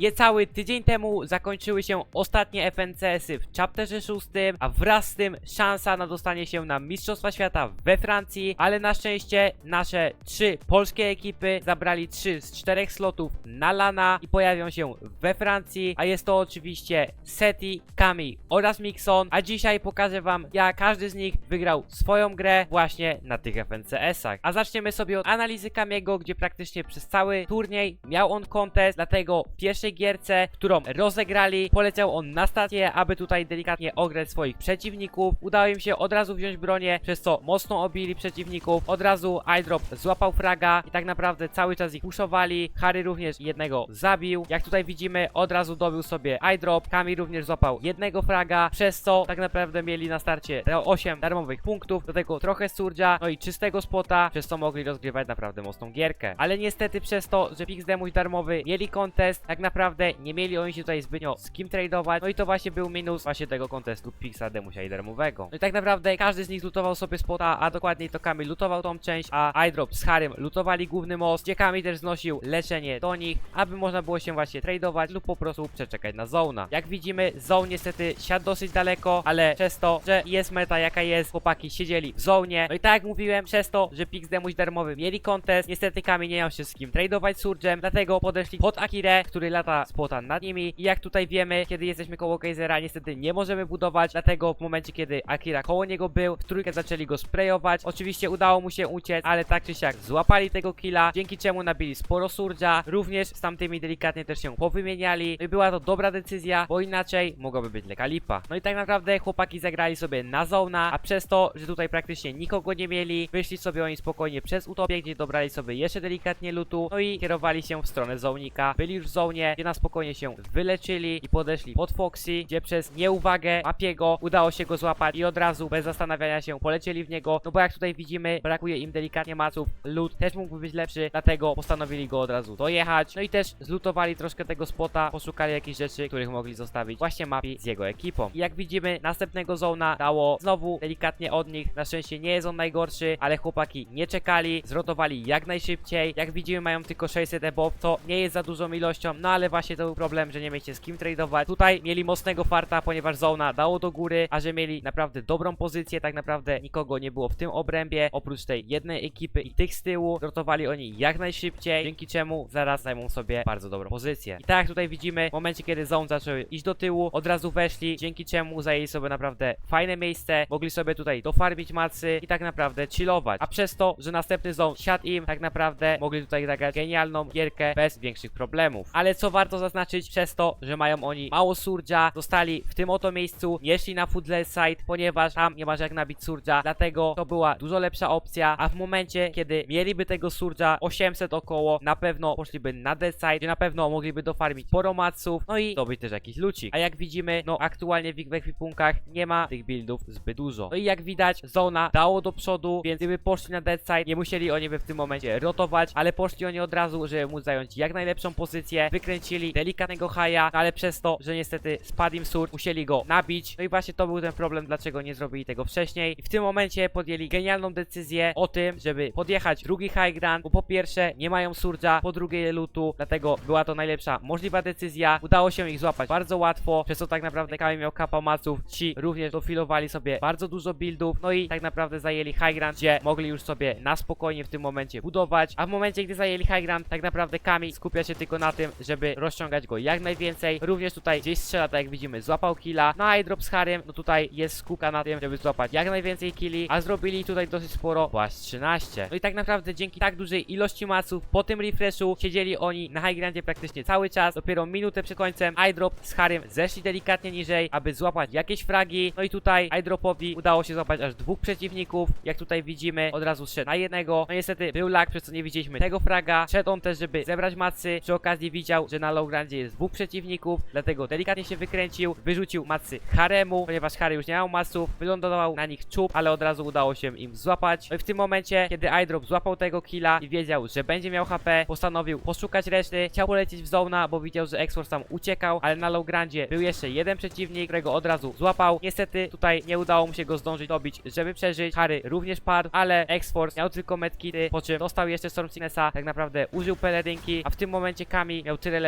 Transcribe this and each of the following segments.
Niecały tydzień temu zakończyły się ostatnie FNCS-y w chapterze 6, a wraz z tym szansa na dostanie się na Mistrzostwa Świata we Francji, ale na szczęście nasze trzy polskie ekipy zabrali trzy z czterech slotów na Lana i pojawią się we Francji, a jest to oczywiście Seti, Kami oraz Mixon, a dzisiaj pokażę wam jak każdy z nich wygrał swoją grę właśnie na tych FNCS-ach. A zaczniemy sobie od analizy Kamiego, gdzie praktycznie przez cały turniej miał on kontest, dlatego w pierwszej gierce, którą rozegrali, poleciał on na stację, aby tutaj delikatnie ograć swoich przeciwników. Udało im się od razu wziąć bronię, przez co mocno obili przeciwników. Od razu iDrop złapał fraga i tak naprawdę cały czas ich puszowali. Harry również jednego zabił. Jak tutaj widzimy, od razu dobił sobie iDrop. Kami również złapał jednego fraga, przez co tak naprawdę mieli na starcie te 8 darmowych punktów, do tego trochę surdzia, no i czystego spota, przez co mogli rozgrywać naprawdę mocną gierkę. Ale niestety przez to, że Pix Demuś darmowy mieli kontest, tak naprawdę nie mieli oni się tutaj zbytnio z kim tradeować, no i to właśnie był minus właśnie tego kontestu Pixa Demusia i darmowego. No i tak naprawdę każdy z nich lutował sobie spota, a dokładniej to Kamil lutował tą część, a iDrop z Harym lutowali główny most, gdzie też znosił leczenie do nich, aby można było się właśnie tradeować lub po prostu przeczekać na zona. Jak widzimy, zone niestety siadł dosyć daleko, ale przez to, że jest meta jaka jest, chłopaki siedzieli w zonie. No i tak jak mówiłem, przez to, że Pix Demuś darmowy mieli kontest, niestety Kamil nie miał się z kim tradeować Surge'em, dlatego podeszli pod Akirę, który lata spota nad nimi i jak tutaj wiemy, kiedy jesteśmy koło Geizera, niestety nie możemy budować, dlatego w momencie, kiedy Akira koło niego był, w trójkę zaczęli go sprayować. Oczywiście udało mu się uciec, ale tak czy siak złapali tego killa, dzięki czemu nabili sporo Surge'a, również z tamtymi delikatnie też się powymieniali. No i była to dobra decyzja, bo inaczej mogłaby być lekka lipa. No i tak naprawdę chłopaki zagrali sobie na zona, a przez to, że tutaj praktycznie nikogo nie mieli, wyszli sobie oni spokojnie przez utopię, gdzie dobrali sobie jeszcze delikatnie lutu, no i kierowali się w stronę zonika. Byli już w zonie, gdzie na spokojnie się wyleczyli i podeszli pod Foxy, gdzie przez nieuwagę Apiego udało się go złapać i od razu bez zastanawiania się polecieli w niego, no bo jak tutaj widzimy, brakuje im delikatnie maców, lód też mógłby być lepszy, dlatego postanowili go od razu dojechać, no i też zlutowali troszkę tego spota, poszukali jakichś rzeczy, których mogli zostawić właśnie mapi z jego ekipą. I jak widzimy, następnego zona dało znowu delikatnie od nich, na szczęście nie jest on najgorszy, ale chłopaki nie czekali, zrotowali jak najszybciej, jak widzimy mają tylko 600 ebow, to nie jest za dużą ilością, no ale właśnie to był problem, że nie mieliście z kim tradeować. Tutaj mieli mocnego farta, ponieważ zona dało do góry, a że mieli naprawdę dobrą pozycję, tak naprawdę nikogo nie było w tym obrębie, oprócz tej jednej ekipy i tych z tyłu, zrotowali oni jak najszybciej, dzięki czemu zaraz zajmą sobie bardzo dobrą pozycję. I tak jak tutaj widzimy, w momencie kiedy zone zaczęły iść do tyłu, od razu weszli, dzięki czemu zajęli sobie naprawdę fajne miejsce, mogli sobie tutaj dofarmić macy i tak naprawdę chillować. A przez to, że następny zone siadł im, tak naprawdę mogli tutaj zagrać genialną gierkę bez większych problemów. Ale co warto zaznaczyć, przez to, że mają oni mało surge'a, zostali w tym oto miejscu, nie szli na foodless side, ponieważ tam nie masz jak nabić surge'a, dlatego to była dużo lepsza opcja, a w momencie, kiedy mieliby tego surge'a 800 około, na pewno poszliby na dead side, gdzie na pewno mogliby dofarmić sporo maców, no i zdobyć też jakiś lucik. A jak widzimy, no aktualnie w ich ekwipunkach nie ma tych buildów zbyt dużo. No i jak widać, zona dało do przodu, więc gdyby poszli na dead side, nie musieli oni by w tym momencie rotować, ale poszli oni od razu, żeby móc zająć jak najlepszą pozycję, wykręcili delikatnego haja, no ale przez to, że niestety spadł im surge, musieli go nabić, no i właśnie to był ten problem, dlaczego nie zrobili tego wcześniej. I w tym momencie podjęli genialną decyzję o tym, żeby podjechać drugi high ground, bo po pierwsze nie mają surge'a, po drugie lutu, dlatego była to najlepsza możliwa decyzja. Udało się ich złapać bardzo łatwo, przez co tak naprawdę Kami miał kapa maców, ci również dofilowali sobie bardzo dużo buildów, no i tak naprawdę zajęli high ground, gdzie mogli już sobie na spokojnie w tym momencie budować, a w momencie, gdy zajęli high ground, tak naprawdę Kami skupia się tylko na tym, żeby rozciągać go jak najwięcej. Również tutaj gdzieś strzela, tak jak widzimy, złapał killa. Na iDrop z Harrym, no tutaj jest skupka na tym, żeby złapać jak najwięcej killi, a zrobili tutaj dosyć sporo, właśnie 13. No i tak naprawdę dzięki tak dużej ilości maców, po tym refreshu siedzieli oni na high groundzie praktycznie cały czas, dopiero minutę przed końcem iDrop z Harrym zeszli delikatnie niżej, aby złapać jakieś fragi. No i tutaj iDropowi udało się złapać aż dwóch przeciwników, jak tutaj widzimy, od razu szedł na jednego. No niestety był lag, przez co nie widzieliśmy tego fraga. Szedł on też, żeby zebrać macy. Przy okazji widział, że na low groundzie jest dwóch przeciwników, dlatego delikatnie się wykręcił, wyrzucił macy Haremu, ponieważ Harry już nie miał maców, wylądował na nich czub, ale od razu udało się im złapać. No i w tym momencie, kiedy iDrop złapał tego killa i wiedział, że będzie miał HP, postanowił poszukać reszty, chciał polecieć w zona, bo widział, że X-Force tam uciekał, ale na low groundzie był jeszcze jeden przeciwnik, którego od razu złapał. Niestety tutaj nie udało mu się go zdążyć dobić, żeby przeżyć. Harry również padł, ale X-Force miał tylko medkity, po czym dostał jeszcze Storm tak naprawdę użył pelerynki, a w tym momencie Kami miał tyle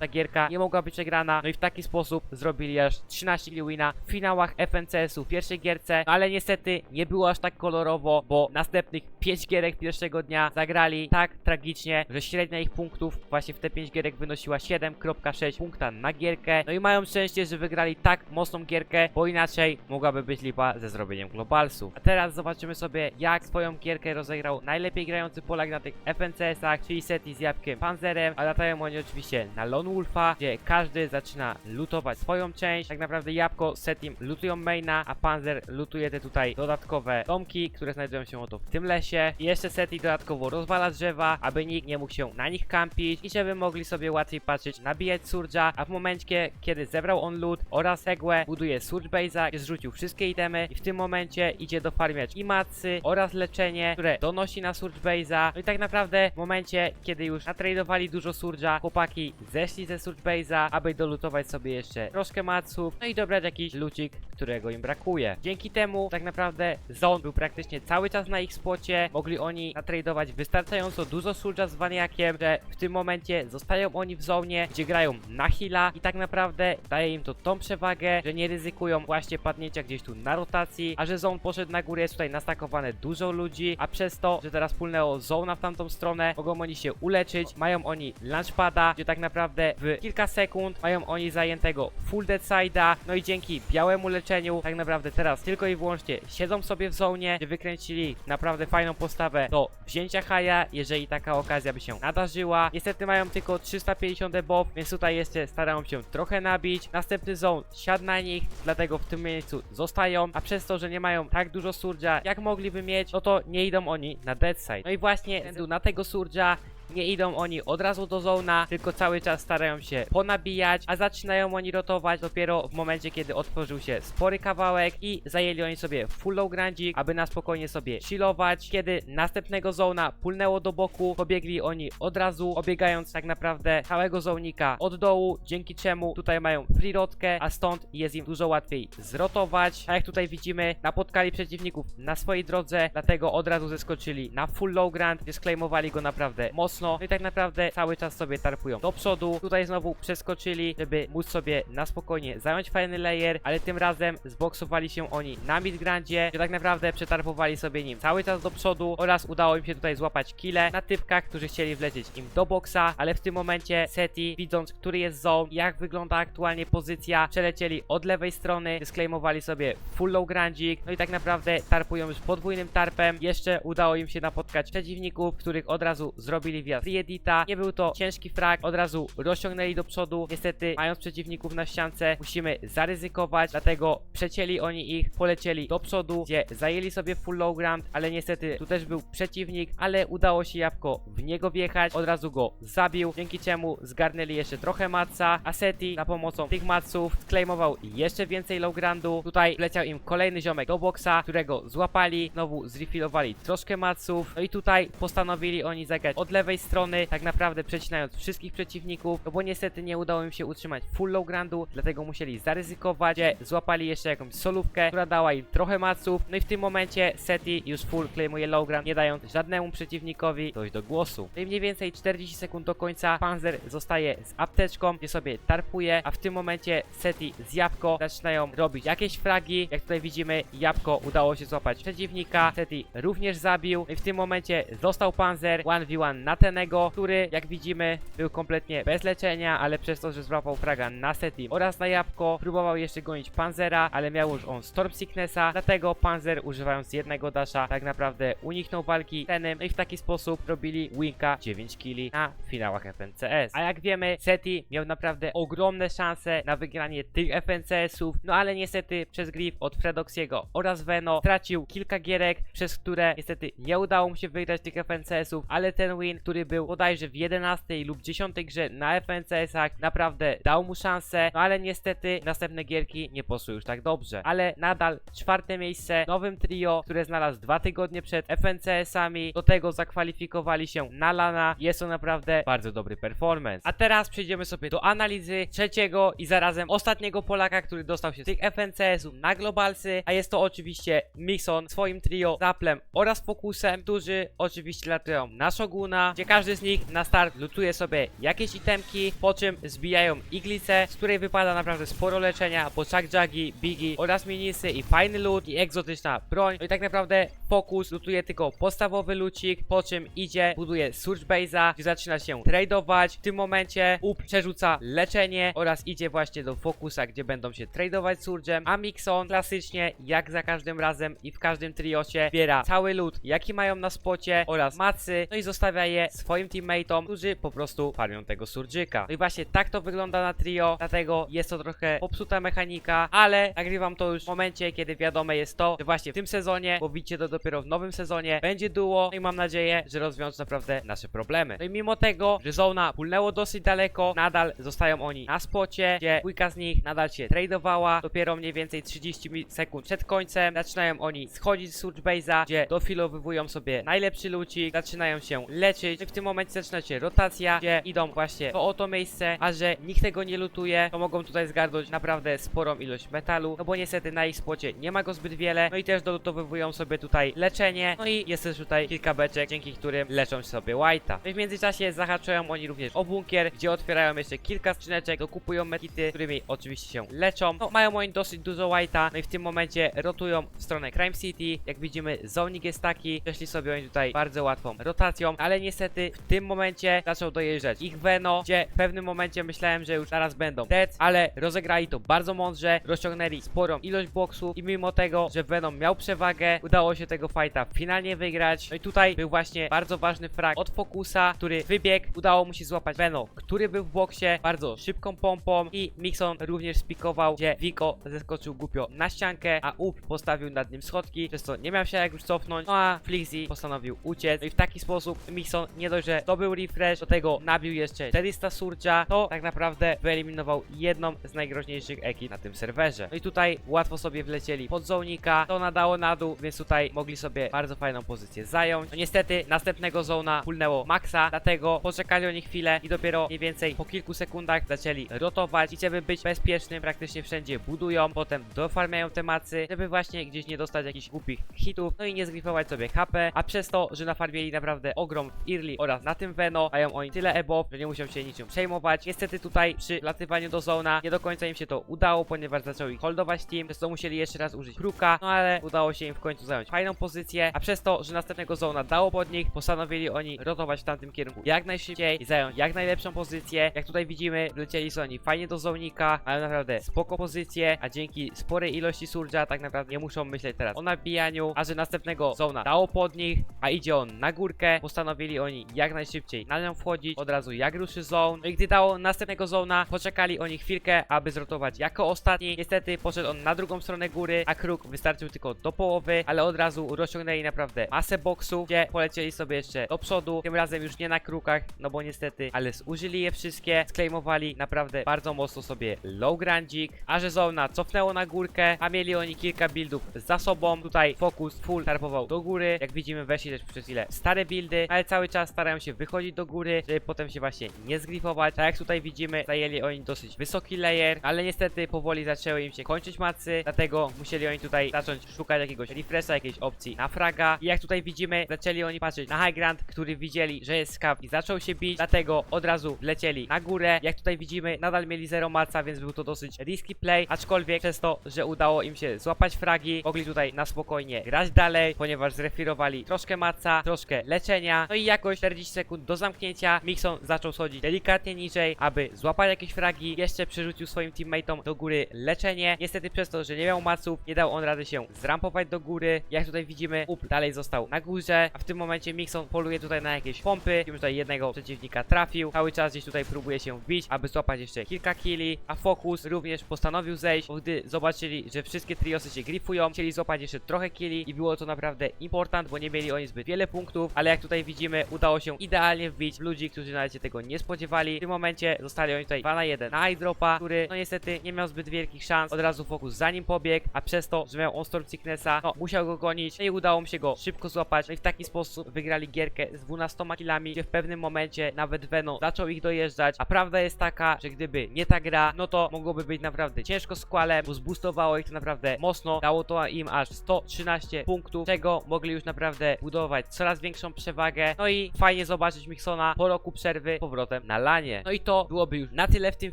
ta gierka nie mogła być przegrana, no i w taki sposób zrobili aż 13 kill w finałach FNCS-u w pierwszej gierce, no ale niestety nie było aż tak kolorowo, bo następnych 5 gierek pierwszego dnia zagrali tak tragicznie, że średnia ich punktów właśnie w te 5 gierek wynosiła 7.6 punkta na gierkę, no i mają szczęście, że wygrali tak mocną gierkę, bo inaczej mogłaby być lipa ze zrobieniem globalsów. A teraz zobaczymy sobie, jak swoją gierkę rozegrał najlepiej grający Polak na tych FNCS-ach, czyli Seti z Jabłkiem Panzerem, a latają oni oczywiście na Lone Wolfa, gdzie każdy zaczyna lutować swoją część. Tak naprawdę Jabłko Setim lutują maina, a Panzer lutuje te tutaj dodatkowe domki, które znajdują się oto w tym lesie. I jeszcze Seti dodatkowo rozwala drzewa, aby nikt nie mógł się na nich kampić i żeby mogli sobie łatwiej patrzeć, nabijać Surge'a, a w momencie, kiedy zebrał on loot oraz Segwę, buduje Surge Base'a, gdzie zrzucił wszystkie itemy i w tym momencie idzie dofarmiać i macy oraz leczenie, które donosi na Surge Base'a. No i tak naprawdę w momencie, kiedy już natradowali dużo Surge'a, chłopaki zeszli ze Surge Base'a, aby dolutować sobie jeszcze troszkę maców, no i dobrać jakiś lucik, którego im brakuje. Dzięki temu tak naprawdę Zone był praktycznie cały czas na ich spocie, mogli oni natradować wystarczająco dużo Surge'a z Waniakiem, że w tym momencie zostają oni w zonie, gdzie grają na heala i tak naprawdę daje im to tą przewagę, że nie ryzykują właśnie padnięcia gdzieś tu na rotacji, a że Zone poszedł na górę, jest tutaj nastakowane dużo ludzi, a przez to, że teraz pulnęło Zona w tamtą stronę, mogą oni się uleczyć, mają oni launchpada, gdzie tak naprawdę w kilka sekund mają oni zajętego full dead side'a, no i dzięki białemu leczeniu tak naprawdę teraz tylko i wyłącznie siedzą sobie w zonie, gdzie wykręcili naprawdę fajną postawę do wzięcia haja, jeżeli taka okazja by się nadarzyła. Niestety mają tylko 350 debuff, więc tutaj jeszcze starają się trochę nabić. Następny zone siadł na nich, dlatego w tym miejscu zostają, a przez to, że nie mają tak dużo surge'a, jak mogliby mieć, no to nie idą oni na dead side. No i właśnie na tego surge'a nie idą oni od razu do zona, tylko cały czas starają się ponabijać, a zaczynają oni rotować dopiero w momencie, kiedy otworzył się spory kawałek i zajęli oni sobie full low grandzik, aby na spokojnie sobie chillować. Kiedy następnego zona pulnęło do boku, pobiegli oni od razu, obiegając tak naprawdę całego zonika od dołu, dzięki czemu tutaj mają free rotkę, a stąd jest im dużo łatwiej zrotować. A jak tutaj widzimy, napotkali przeciwników na swojej drodze, dlatego od razu zeskoczyli na full low grand, gdzie sklejmowali go naprawdę mocno. No i tak naprawdę cały czas sobie tarpują do przodu. Tutaj znowu przeskoczyli, żeby móc sobie na spokojnie zająć fajny layer, ale tym razem zboksowali się oni na midgrandzie, gdzie tak naprawdę przetarpowali sobie nim cały czas do przodu oraz udało im się tutaj złapać kile na typkach, którzy chcieli wlecieć im do boksa, ale w tym momencie Seti, widząc, który jest zone, jak wygląda aktualnie pozycja, przelecieli od lewej strony, sklejmowali sobie full low grandzik, no i tak naprawdę tarpują już podwójnym tarpem. Jeszcze udało im się napotkać przeciwników, których od razu zrobili wjazd free. Nie był to ciężki frag, od razu rozciągnęli do przodu. Niestety, mając przeciwników na ściance, musimy zaryzykować, dlatego przecięli oni ich, polecieli do przodu, gdzie zajęli sobie full low ground, ale niestety tu też był przeciwnik, ale udało się jabłko w niego wjechać, od razu go zabił, dzięki czemu zgarnęli jeszcze trochę matca, a Seti pomocą tych maców claimował jeszcze więcej low groundu. Tutaj leciał im kolejny ziomek do boksa, którego złapali, znowu zrefillowali troszkę maców, no i tutaj postanowili oni zagrać od lewej strony, tak naprawdę przecinając wszystkich przeciwników, no bo niestety nie udało im się utrzymać full low groundu, dlatego musieli zaryzykować, gdzie złapali jeszcze jakąś solówkę, która dała im trochę maców, no i w tym momencie Seti już full claimuje low ground, nie dając żadnemu przeciwnikowi dojść do głosu. No i mniej więcej 40 sekund do końca Panzer zostaje z apteczką, gdzie sobie tarpuje, a w tym momencie Seti z Jabłko zaczynają robić jakieś fragi, jak tutaj widzimy Jabłko udało się złapać przeciwnika, Seti również zabił, no i w tym momencie został Panzer 1v1 na Tenego, który jak widzimy był kompletnie bez leczenia, ale przez to, że złapał fraga na Seti oraz na Jabłko, próbował jeszcze gonić Panzera, ale miał już on Storm Sicknessa, dlatego Panzer używając jednego dasha tak naprawdę uniknął walki no i w taki sposób robili Winka 9 killi na finałach FNCS. A jak wiemy, Seti miał naprawdę ogromne szanse na wygranie tych FNCS-ów, no ale niestety przez grif od Fredoxiego oraz Veno tracił kilka gierek, przez które niestety nie udało mu się wygrać tych FNCS-ów, ale ten win, który był bodajże w 11 lub 10 grze na FNCS-ach, naprawdę dał mu szansę, no ale niestety następne gierki nie poszły już tak dobrze. Ale nadal czwarte miejsce, nowym trio, które znalazł dwa tygodnie przed FNCS-ami, do tego zakwalifikowali się na Lana, jest to naprawdę bardzo dobry performance. A teraz przejdziemy sobie do analizy trzeciego i zarazem ostatniego Polaka, który dostał się z tych FNCS-ów na globalsy, a jest to oczywiście Mixon swoim trio, Zaplem oraz Fokusem, którzy oczywiście latują na Shoguna, gdzie każdy z nich na start lutuje sobie jakieś itemki, po czym zbijają iglicę, z której wypada naprawdę sporo leczenia, bo Chuck Juggy, Biggie oraz minisy i fajny loot i egzotyczna broń. No i tak naprawdę Focus lutuje tylko podstawowy lucik, po czym idzie, buduje Surge Base'a, gdzie zaczyna się tradeować. W tym momencie Up przerzuca leczenie oraz idzie właśnie do Focusa, gdzie będą się tradeować Surge'em, a Mixon klasycznie, jak za każdym razem i w każdym triosie, zbiera cały loot, jaki mają na spocie oraz macy, no i zostawia je swoim teammateom, którzy po prostu farmią tego Surge'ika. No i właśnie tak to wygląda na trio, dlatego jest to trochę popsuta mechanika, ale nagrywam to już w momencie, kiedy wiadome jest to, że właśnie w tym sezonie, bo widzicie to dopiero w nowym sezonie, będzie duo, no i mam nadzieję, że rozwiążą naprawdę nasze problemy. No i mimo tego, że zona pulnęło dosyć daleko, nadal zostają oni na spocie, gdzie dwójka z nich nadal się tradowała, dopiero mniej więcej 30 mi- sekund przed końcem zaczynają oni schodzić z Surge Base'a, gdzie dofilowywują sobie najlepszy lucik, zaczynają się leczyć, i w tym momencie zaczyna się rotacja, gdzie idą właśnie to oto miejsce, a że nikt tego nie lutuje, to mogą tutaj zgarnąć naprawdę sporą ilość metalu, no bo niestety na ich spocie nie ma go zbyt wiele, no i też dolutowywują sobie tutaj leczenie, no i jest też tutaj kilka beczek, dzięki którym leczą sobie White'a. No i w międzyczasie zahaczają oni również o bunkier, gdzie otwierają jeszcze kilka skrzyneczek, dokupują medkity, którymi oczywiście się leczą. No mają oni dosyć dużo White'a, no i w tym momencie rotują w stronę Crime City, jak widzimy zonik jest taki, przeszli sobie oni tutaj bardzo łatwą rotacją, ale niestety w tym momencie zaczął dojeżdżać ich Veno, gdzie w pewnym momencie myślałem, że już zaraz będą dead, ale rozegrali to bardzo mądrze, rozciągnęli sporą ilość boksów i mimo tego, że Venom miał przewagę, udało się tego fighta finalnie wygrać. No i tutaj był właśnie bardzo ważny frag od Fokusa, który wybiegł, udało mu się złapać Venom, który był w boksie bardzo szybką pompą i Mixon również spikował, gdzie Vico zeskoczył głupio na ściankę, a Up postawił nad nim schodki, przez co nie miał się jak już cofnąć, no a Flixie postanowił uciec. No i w taki sposób Mixon nie dość, że zdobył refresh, do tego nabił jeszcze 400 surge'a, to tak naprawdę wyeliminował jedną z najgroźniejszych ekip na tym serwerze. No i tutaj łatwo sobie wlecieli pod zonika, to nadało na dół, więc tutaj mogli sobie bardzo fajną pozycję zająć. No niestety następnego zona pulnęło Maxa, dlatego poczekali oni chwilę i dopiero mniej więcej po kilku sekundach zaczęli rotować i żeby być bezpiecznym praktycznie wszędzie budują, potem dofarmiają te macy, żeby właśnie gdzieś nie dostać jakichś głupich hitów, no i nie zgrifować sobie HP, a przez to, że nafarmili naprawdę ogrom w Early oraz na tym Veno, mają oni tyle ebow, że nie muszą się niczym przejmować. Niestety tutaj przy latywaniu do zona nie do końca im się to udało, ponieważ zaczął ich holdować team, przez to musieli jeszcze raz użyć kruka, no ale udało się im w końcu zająć fajną pozycję, a przez to, że następnego zona dało pod nich, postanowili oni rotować w tamtym kierunku jak najszybciej i zająć jak najlepszą pozycję. Jak tutaj widzimy, wlecieli są oni fajnie do zonika, mają naprawdę spoko pozycję, a dzięki sporej ilości surge'a tak naprawdę nie muszą myśleć teraz o nabijaniu, a że następnego zona dało pod nich, a idzie on na górkę, postanowili oni jak najszybciej. Na nią wchodzić, od razu jak ruszy zone. No i gdy dało następnego zona, poczekali oni chwilkę, aby zrotować jako ostatni. Niestety poszedł on na drugą stronę góry, a kruk wystarczył tylko do połowy, ale od razu rozciągnęli naprawdę masę boksów, gdzie polecieli sobie jeszcze do przodu, tym razem już nie na krukach, no bo niestety, ale zużyli je wszystkie, sklejmowali naprawdę bardzo mocno sobie low grandzik, a że zona cofnęło na górkę, a mieli oni kilka buildów za sobą, tutaj Focus full tarpował do góry, jak widzimy weszli też przez chwilę stare buildy, ale cały czas starają się wychodzić do góry, żeby potem się właśnie nie zgrifować, tak jak tutaj widzimy, zajęli oni dosyć wysoki layer, ale niestety powoli zaczęły im się kończyć macy, dlatego musieli oni tutaj zacząć szukać jakiegoś refresha, jakiejś opcji na fraga. I jak tutaj widzimy, zaczęli oni patrzeć na high ground, który widzieli, że jest skaw i zaczął się bić, dlatego od razu wlecieli na górę, jak tutaj widzimy, nadal mieli zero maca, więc był to dosyć risky play, aczkolwiek przez to, że udało im się złapać fragi, mogli tutaj na spokojnie grać dalej, ponieważ zrefirowali troszkę maca, troszkę leczenia, no i jakoś 40 sekund do zamknięcia, Mixon zaczął schodzić delikatnie niżej, aby złapać jakieś fragi, jeszcze przerzucił swoim teammateom do góry leczenie, niestety przez to, że nie miał maców, nie dał on rady się zrampować do góry, jak tutaj widzimy, up dalej został na górze, a w tym momencie Mixon poluje tutaj na jakieś pompy, już tutaj jednego przeciwnika trafił, cały czas gdzieś tutaj próbuje się wbić, aby złapać jeszcze kilka killi, a Focus również postanowił zejść, bo gdy zobaczyli, że wszystkie triosy się grifują, chcieli złapać jeszcze trochę killi i było to naprawdę important, bo nie mieli oni zbyt wiele punktów, ale jak tutaj widzimy, udało się idealnie wbić ludzi, którzy nawet się tego nie spodziewali. W tym momencie zostali oni tutaj 2 na 1 na iDropa, który no niestety nie miał zbyt wielkich szans, od razu Focus za nim pobiegł, a przez to, że miał on Storm Sicknessa, no musiał go gonić, no i udało mu się go szybko złapać, no i w taki sposób wygrali gierkę z 12 killami, gdzie w pewnym momencie nawet Venom zaczął ich dojeżdżać, a prawda jest taka, że gdyby nie ta gra, no to mogłoby być naprawdę ciężko z Qualem, bo zboostowało ich to naprawdę mocno, dało to im aż 113 punktów, czego mogli już naprawdę budować coraz większą przewagę, no i fajnie zobaczyć Miksona po roku przerwy powrotem na lanie. No i to byłoby już na tyle w tym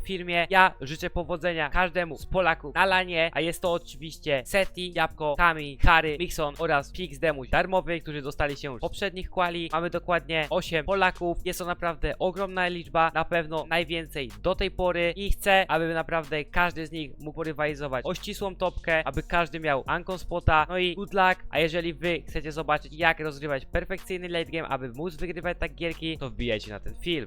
filmie. Ja życzę powodzenia każdemu z Polaków na lanie, a jest to oczywiście Seti, Jabłko, Kami, Kary, Mikson oraz Pix Demuś darmowy, którzy dostali się w poprzednich kwali. Mamy dokładnie 8 Polaków. Jest to naprawdę ogromna liczba, na pewno najwięcej do tej pory i chcę, aby naprawdę każdy z nich mógł rywalizować o ścisłą topkę, aby każdy miał Ankon Spota. No i good luck, a jeżeli wy chcecie zobaczyć jak rozgrywać perfekcyjny late game, aby móc wygrywać tak gierki, to wbijajcie na ten film.